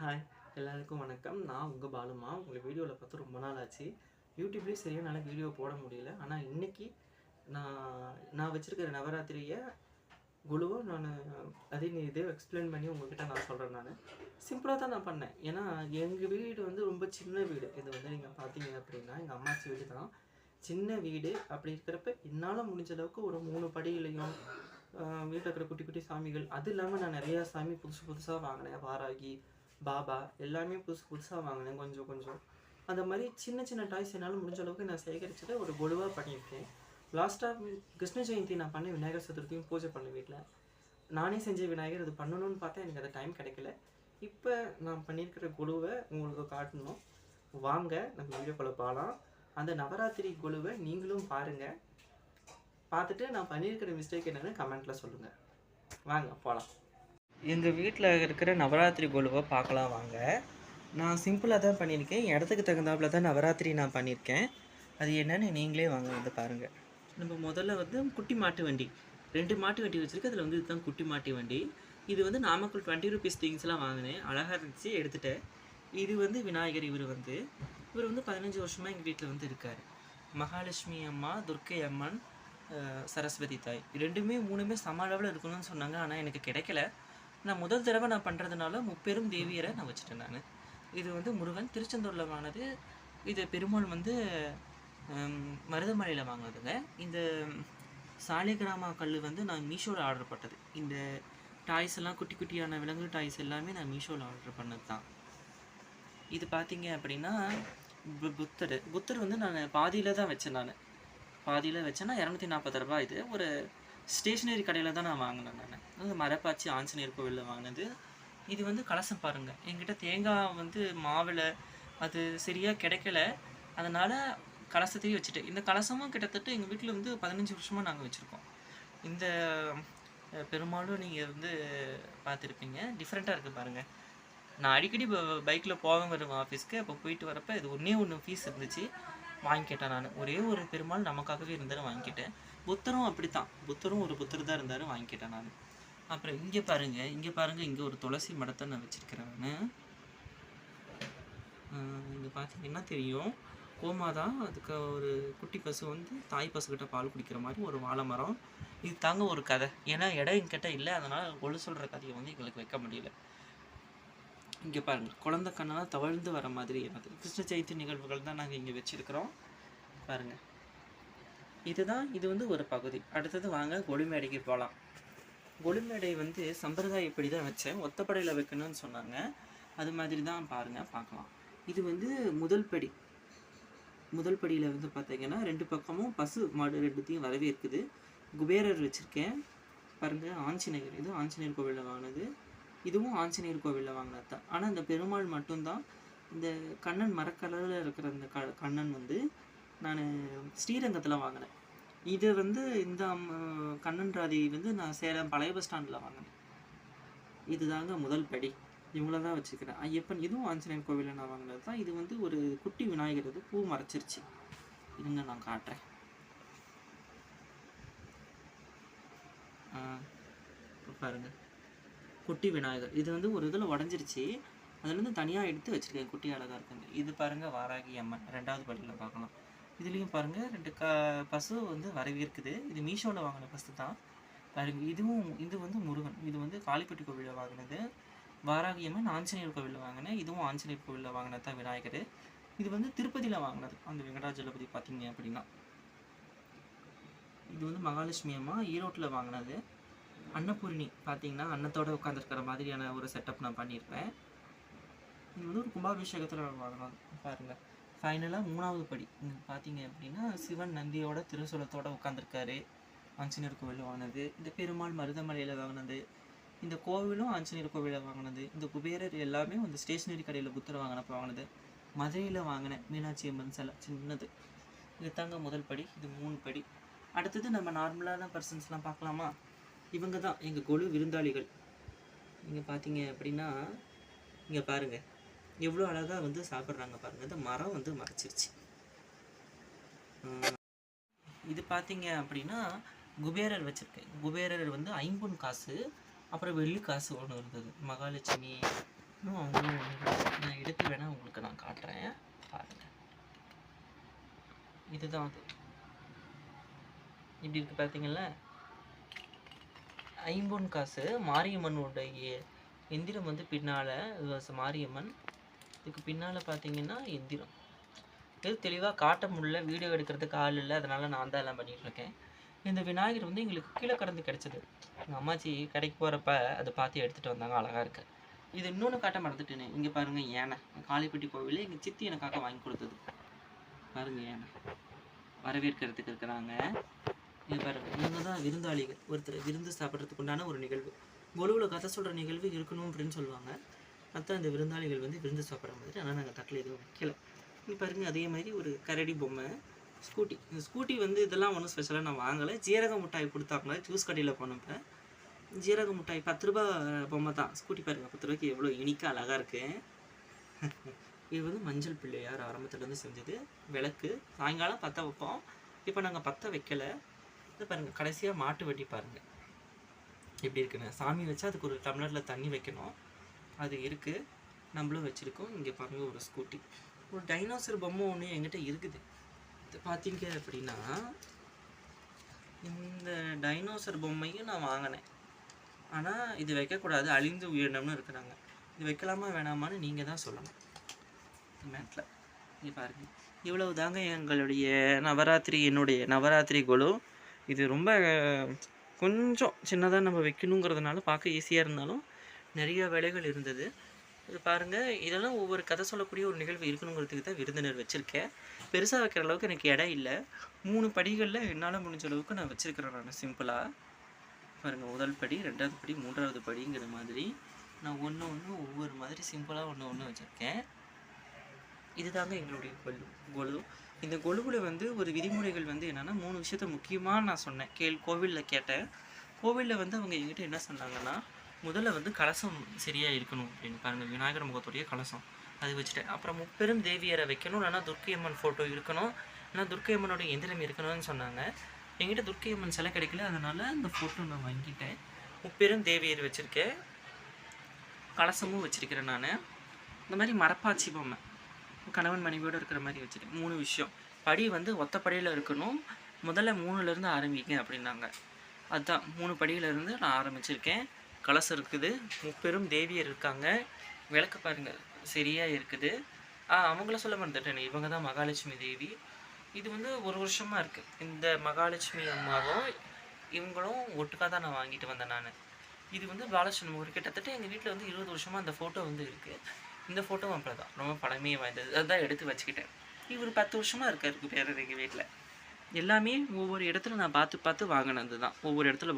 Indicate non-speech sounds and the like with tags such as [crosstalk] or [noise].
Hi எல்லாருக்கும் வணக்கம். நான் உங்கள் பாலுமா. உங்களை வீடியோவில் பார்த்து ரொம்ப நாள் ஆச்சு. யூடியூப்லேயும் சரியாக என்னால் வீடியோ போட முடியல. ஆனால் இன்னைக்கு நான் நான் வச்சுருக்கிற நவராத்திரியை குழுவை நான் அதே நீ இதே எக்ஸ்பிளைன் பண்ணி உங்கள்கிட்ட நான் சொல்கிறேன் நான். சிம்பிளாக தான் நான் பண்ணேன். ஏன்னா எங்கள் வீடு வந்து ரொம்ப சின்ன வீடு. இது வந்து நீங்கள் பார்த்தீங்க அப்படின்னா எங்கள் அம்மாச்சி வீடு தான். சின்ன வீடு. அப்படி இருக்கிறப்ப என்னால் முடிஞ்ச அளவுக்கு ஒரு மூணு படிகளையும் வீட்டில் இருக்கிற குட்டி குட்டி சாமிகள் அது இல்லாமல் நான் நிறையா சாமி புதுசு புதுசாக வாங்கினேன். வாராகி பாபா எல்லாமே புதுசு புதுசாக வாங்கினேன். கொஞ்சம் கொஞ்சம். அந்த மாதிரி சின்ன சின்ன டாய்ஸ் என்னால் முடிஞ்ச அளவுக்கு நான் சேகரிச்சதை ஒரு கொலுவாக பண்ணியிருக்கேன். லாஸ்ட்டாக கிருஷ்ண ஜெயந்தி நான் பண்ண விநாயகர் சதுர்த்தியும் பூஜை பண்ணேன் வீட்டில் நானே செஞ்ச விநாயகர் அது பண்ணணும்னு பார்த்தா எனக்கு அந்த டைம் கிடைக்கல. இப்போ நான் பண்ணியிருக்கிற குழுவை உங்களுக்கு காட்டணும். வாங்க நம்ம வீடியோக்குள்ளே போகலாம் அந்த நவராத்திரி குழுவை நீங்களும் பாருங்கள் பார்த்துட்டு நான் பண்ணியிருக்கிற மிஸ்டேக் என்னென்னு கமெண்ட்டில் சொல்லுங்கள் வாங்க போகலாம் எங்கள் வீட்டில் இருக்கிற நவராத்திரி கொலுவை பார்க்கலாம் வாங்க. நான் சிம்பிளாக தான் பண்ணியிருக்கேன். இடத்துக்கு தகுந்தாப்புல தான் நவராத்திரி நான் பண்ணியிருக்கேன். அது என்னன்னு நீங்களே வாங்க வந்து பாருங்கள் நம்ம முதல்ல வந்து குட்டி மாட்டு வண்டி. ரெண்டு மாட்டு வண்டி வச்சுருக்கு. அதில் வந்து இதுதான் குட்டி மாட்டு வண்டி. இது வந்து நாமக்கல் டுவெண்ட்டி ருபீஸ் திங்ஸ்லாம் வாங்கினேன். அழகாக இருந்துச்சு எடுத்துட்டேன். இது வந்து விநாயகர் இவர் வந்து. இவர் வந்து பதினஞ்சு வருஷமாக எங்கள் வீட்டில் வந்து இருக்கார். மகாலட்சுமி அம்மா துர்க்கை அம்மன் சரஸ்வதி தாய். ரெண்டுமே மூணுமே சம அளவில் இருக்கணும்னு சொன்னாங்க. ஆனால் எனக்கு கிடைக்கல. நான் முதல் தடவை நான் பண்ணுறதுனால முப்பெரும் தேவியரை நான் வச்சுட்டேன் நான். இது வந்து முருகன் திருச்செந்தூரில் வாங்கினது இது பெருமாள் வந்து மருதமலையில் வாங்கினதுங்க. இந்த சாலிகிராமா கல் வந்து நான் மீஷோவில் ஆர்டர் பண்ணது இந்த டாய்ஸ் எல்லாம் குட்டி குட்டியான விலங்கு டாய்ஸ் எல்லாமே நான் மீஷோவில் ஆர்டர் பண்ணது தான் இது பார்த்தீங்க அப்படின்னா புத்தர். புத்தர் வந்து நான் பாதியில் தான் வச்சேன் நான். பாதியில் வச்சேன்னா இரநூத்தி நாற்பது ரூபாய் இது. ஒரு ஸ்டேஷ்னரி கடையில் தான் நான் வாங்கினேன் நான். அது மரப்பாச்சி ஆஞ்சநேயர் கோவிலில் வாங்கினது. இது வந்து கலசம் பாருங்கள் என்கிட்ட தேங்காய் வந்து மாவில் அது சரியாக கிடைக்கல. அதனால் கலசத்தையும் வச்சுட்டு இந்த கலசமும் கிட்டத்தட்ட எங்கள் வீட்டில் வந்து பதினஞ்சு வருஷமாக நாங்கள் வச்சுருக்கோம். இந்த பெரும்பாலும் நீங்கள் வந்து பார்த்துருப்பீங்க. டிஃப்ரெண்ட்டாக இருக்குது பாருங்கள் நான் அடிக்கடி பைக்கில் போவேன் வருவேன் ஆஃபீஸ்க்கு அப்போ போயிட்டு வரப்போ இது ஒன்றே ஒன்று ஃபீஸ் இருந்துச்சு. வாங்கிக்கிட்டேன் நான். ஒரே ஒரு பெருமாள் நமக்காகவே இருந்தாலும் வாங்கிக்கிட்டேன். புத்தரும் அப்படித்தான். புத்தரும் ஒரு புத்தர் தான் இருந்தார் வாங்கிக்கிட்டேன் நான். அப்புறம் இங்கே பாருங்கள் இங்கே பாருங்கள் இங்கே ஒரு துளசி மடத்தை நான் வச்சுருக்கிறேன் நான். இங்கே பார்த்தீங்கன்னா தெரியும்? கோமாதா அதுக்கு ஒரு குட்டி பசு வந்து தாய் பசுக்கிட்ட பால் குடிக்கிற மாதிரி ஒரு வாழை மரம். இது தாங்க ஒரு கதை. ஏன்னா இடம் என்கிட்ட இல்லை அதனால் ஒழு சொல்கிற கதையை வந்து எங்களுக்கு வைக்க முடியல. இங்கே பாருங்கள் குழந்தை கண்ணெல்லாம் தவழ்ந்து வர மாதிரி என்னது கிருஷ்ண ஜெயந்தி நிகழ்வுகள் தான் நாங்கள் இங்கே வச்சுருக்கிறோம். பாருங்கள் இதுதான் இது வந்து ஒரு பகுதி. அடுத்தது வாங்க கொடிமேடைக்கு போகலாம் கொடிமேடை வந்து சம்பிரதாயப்படி தான் வச்சேன். ஒத்தப்படையில் வைக்கணும்னு சொன்னாங்க. அது மாதிரி தான் பாருங்கள் பார்க்கலாம். இது வந்து முதல் படி. முதல் படியில் வந்து பார்த்தீங்கன்னா ரெண்டு பக்கமும் பசு மாடு ரெண்டுத்தையும் வரவேற்குது. குபேரர் வச்சுருக்கேன். பாருங்கள் ஆஞ்சநேயர். இது ஆஞ்சநேயர் கோவிலில் வாங்கினது. இதுவும் ஆஞ்சநேயர் கோவிலில் வாங்கினது தான் ஆனால் இந்த பெருமாள் மட்டும்தான். இந்த கண்ணன் மரக்கலரில் இருக்கிற அந்த க கண்ணன் வந்து நான் ஸ்ரீரங்கத்தில் வாங்கினேன். இது வந்து இந்த அம்ம- கண்ணன் ராதி வந்து நான் சேலம் பழைய பஸ் ஸ்டாண்டில் வாங்கினேன். இதுதாங்க முதல் படி. இவங்கள தான் வச்சுக்கிறேன் ஐயப்பன் இதுவும் ஆஞ்சநேயர் கோவிலில் நான் வாங்கினது தான் இது வந்து ஒரு குட்டி விநாயகர் இது பூ மறைச்சிருச்சு. இருங்க நான் காட்டுறேன். ஆ, பாருங்க. குட்டி விநாயகர். இது வந்து ஒரு இதில் உடஞ்சிருச்சு. அதுலேருந்து தனியாக எடுத்து வச்சுருக்கேன். குட்டி அழகாக இருக்குங்க இது பாருங்க வாராகி அம்மன். ரெண்டாவது படியில் பார்க்கலாம். இதுலேயும் பாருங்கள் ரெண்டு க பசு வந்து வரவேற்குது இது மீஷோவில் வாங்கின பசு தான். பாருங்க இதுவும் இது வந்து முருகன். இது வந்து காளிப்பட்டி கோவிலில் வாங்கினது. வாராகியம்மன் ஆஞ்சநேயர் கோவிலில் வாங்கினேன் இதுவும் ஆஞ்சநேயர் கோவிலில் வாங்கினது தான் விநாயகர். இது வந்து திருப்பதியில் வாங்கினது. அந்த வெங்கடாஜலபதி பார்த்தீங்க அப்படின்னா. இது வந்து மகாலட்சுமி அம்மா ஈரோட்டில் வாங்கினது. அன்னபூரணி பார்த்தீங்கன்னா அன்னத்தோட உட்காந்துருக்கிற மாதிரியான ஒரு செட்டப் நான் பண்ணியிருப்பேன். இது வந்து ஒரு கும்பாபிஷேகத்தில் வாங்கினது. பாருங்கள் ஃபைனலாக மூணாவது படி. நீங்கள் பார்த்தீங்க அப்படின்னா சிவன் நந்தியோட திருசூலத்தோடு உட்காந்துருக்காரு ஆஞ்சநேயர் கோவில் வாங்கினது. இந்த பெருமாள் மருதமலையில் வாங்கினது. இந்த கோவிலும் ஆஞ்சநேயர் கோவிலில் வாங்கினது. இந்த குபேரர் எல்லாமே வந்து ஸ்டேஷ்னரி கடையில் புத்தர் வாங்கினப்ப வாங்கினது. மதுரையில் வாங்கினேன் மீனாட்சி அம்மன் சிலை சின்னது. இது தாங்க முதல் படி. இது மூணு படி. அடுத்தது நம்ம நார்மலான பர்சன்ஸ்லாம் பார்க்கலாமா? இவங்க தான். எங்கள் குழு விருந்தாளிகள். நீங்கள் பார்த்தீங்க அப்படின்னா இங்கே பாருங்கள் எவ்வளோ அழகாக வந்து சாப்பிட்றாங்க பாருங்கள் இந்த மரம் வந்து மறைச்சிருச்சு. இது பார்த்தீங்க அப்படின்னா குபேரர் வச்சுருக்கேன். குபேரர் வந்து ஐம்பொன் காசு அப்புறம் வெள்ளி காசு ஒன்று இருந்தது. மகாலட்சுமி. அவங்களும் அவங்களும் நான் எடுத்து வேணால் உங்களுக்கு நான் காட்டுறேன். பாருங்கள் இதுதான் அது. இப்படி இருக்கு பார்த்தீங்களா ஐம்பொன் காசு மாரியம்மனுடைய எந்திரம் வந்து பின்னால் மாரியம்மன். இதுக்கு பின்னால் பார்த்தீங்கன்னா எந்திரம். இது தெளிவாக காட்ட முடியல வீடியோ எடுக்கிறதுக்கு ஆள் இல்லை அதனால் நான் தான் எல்லாம் பண்ணிகிட்ருக்கேன் இந்த விநாயகர் வந்து எங்களுக்கு கீழே கடந்து கிடச்சிது. எங்கள் அம்மாச்சி கடைக்கு போகிறப்ப அதை பார்த்து எடுத்துகிட்டு வந்தாங்க அழகாக இருக்குது இது இன்னொன்று காட்ட மறந்துட்டேனே. இங்கே பாருங்கள் யானை. காளிப்பட்டி கோவிலில் எங்கள் சித்தி எனக்காக வாங்கி கொடுத்தது. பாருங்கள் யானை. வரவேற்கிறதுக்கு இருக்கிறாங்க. இங்கே பாருங்கள் இவங்க தான் விருந்தாளிகள். ஒருத்தர் விருந்து சாப்பிட்றதுக்கு உண்டான ஒரு நிகழ்வு. கொலுவில் கதை சொல்கிற நிகழ்வு இருக்கணும் அப்படின்னு சொல்லுவாங்க. மற்ற இந்த விருந்தாளிகள் வந்து விருந்து சாப்பிட்ற மாதிரி. ஆனால் நாங்கள் தட்டில் எதுவும் வைக்கல. இங்கே பாருங்க அதே மாதிரி ஒரு கரடி பொம்மை ஸ்கூட்டி. இந்த ஸ்கூட்டி வந்து இதெல்லாம் ஒன்றும் ஸ்பெஷலாக நான் வாங்கலை. ஜீரக மிட்டாய் கொடுத்தாங்களே? ஜூஸ் கடையில் போனப்போ. ஜீரக மிட்டாய் பத்து ரூபா பொம்மை தான். ஸ்கூட்டி பாருங்க பத்து ரூபாய்க்கு எவ்வளோ இனிக்க அழகாக இருக்குது [laughs] இது வந்து மஞ்சள் பிள்ளையார் ஆரம்பத்துலேருந்து செஞ்சது. விளக்கு. சாயங்காலம் பற்ற வைப்போம். இப்போ நாங்கள் பற்ற வைக்கல. இது பாருங்கள் கடைசியாக மாட்டு வட்டி பாருங்கள் எப்படி இருக்குன்னு. சாமி வச்சா அதுக்கு ஒரு டம்ளரில் தண்ணி வைக்கணும். அது இருக்குது நம்மளும் வச்சுருக்கோம். இங்கே பாருங்கள் ஒரு ஸ்கூட்டி. ஒரு டைனோசர் பொம்மை ஒன்று எங்கிட்ட இருக்குது. இது பார்த்தீங்க அப்படின்னா இந்த டைனோசர் பொம்மையும் நான் வாங்கினேன். ஆனால் இது வைக்கக்கூடாது. அழிந்து உயிரினம்னு இருக்கிறாங்க. இது வைக்கலாமா வேணாமான்னு நீங்கள் தான் சொல்லணும். மேட்டில் இங்கே பாருங்க. இவ்வளவு தாங்க எங்களுடைய நவராத்திரி என்னுடைய நவராத்திரி குழு இது ரொம்ப கொஞ்சம் சின்னதாக நம்ம வைக்கணுங்கிறதுனால பார்க்க ஈஸியாக இருந்தாலும் நிறைய வேலைகள் இருந்தது. இது பாருங்கள் இதெல்லாம் ஒவ்வொரு கதை சொல்லக்கூடிய ஒரு நிகழ்வு இருக்கணுங்கிறதுக்கு தான் விருந்தினர் வச்சுருக்கேன். பெருசாக வைக்கிற அளவுக்கு எனக்கு இடம் இல்லை. மூணு படிகளில் என்னால் முடிஞ்ச அளவுக்கு நான் வச்சுருக்கிறேன் நான் சிம்பிளாக பாருங்கள் முதல் படி ரெண்டாவது படி மூன்றாவது படிங்கிற மாதிரி. நான் ஒன்று ஒன்று ஒவ்வொரு மாதிரி சிம்பிளாக ஒன்று ஒன்று வச்சுருக்கேன். இதுதாங்க எங்களுடைய கொலு கொலு. இந்த கொலுவில் வந்து ஒரு விதிமுறைகள் வந்து என்னென்னா மூணு விஷயத்த முக்கியமாக நான் சொன்னேன். கேள் கோவிலில் கேட்டேன். கோவிலில் வந்து அவங்க எங்கிட்ட என்ன சொன்னாங்கன்னா முதல்ல வந்து கலசம் சரியாக இருக்கணும் அப்படின்னு பாருங்கள் விநாயகர் முகத்துடைய கலசம். அது வச்சுட்டேன் அப்புறம் முப்பெரும் தேவியரை வைக்கணும் இல்லைன்னா துர்க்கை அம்மன் ஃபோட்டோ இருக்கணும். இல்லைன்னா துர்க்கையம்மனுடைய எந்திரம் இருக்கணும்னு சொன்னாங்க. என்கிட்ட துர்க்கை அம்மன் சிலை கிடைக்கல அதனால் அந்த ஃபோட்டோ நான் வாங்கிட்டேன். முப்பெரும் தேவியர் வச்சுருக்கேன். கலசமும் வச்சுருக்கிறேன் நான். இந்த மாதிரி மரப்பாச்சி பொம்மை. கணவன் மனைவியோடு இருக்கிற மாதிரி வச்சுருக்கேன். மூணு விஷயம். படி வந்து ஒத்த படியில் இருக்கணும். முதல்ல மூணுலேருந்து ஆரம்பிங்க அப்படின்னாங்க. அதுதான் மூணு படியிலேருந்து நான் ஆரம்பிச்சிருக்கேன். கலசம் இருக்குது. முப்பெரும் தேவியர் இருக்காங்க. விளக்கு பாருங்கள். சரியாக இருக்குது. ஆ அவங்கள சொல்ல மறந்துட்டேன். இவங்க தான் மகாலட்சுமி தேவி. இது வந்து ஒரு வருஷமாக இருக்குது இந்த மகாலட்சுமி அம்மாவும் இவங்களும் ஒட்டுக்காக தான் நான் வாங்கிட்டு வந்தேன் நான். இது வந்து பாலகிருஷ்ணன் ஒரு கிட்டத்தட்ட எங்கள் வீட்டில் வந்து இருபது வருஷமாக அந்த ஃபோட்டோ வந்து இருக்குது இந்த ஃபோட்டோவும் அப்படி தான். ரொம்ப பழமையை வாய்ந்தது. அதுதான் எடுத்து வச்சுக்கிட்டேன். இவர் பத்து வருஷமாக இருக்காரு பேர் எங்கள் வீட்டில் எல்லாமே ஒவ்வொரு இடத்துல நான் பார்த்து பார்த்து வாங்கினது தான். ஒவ்வொரு இடத்துல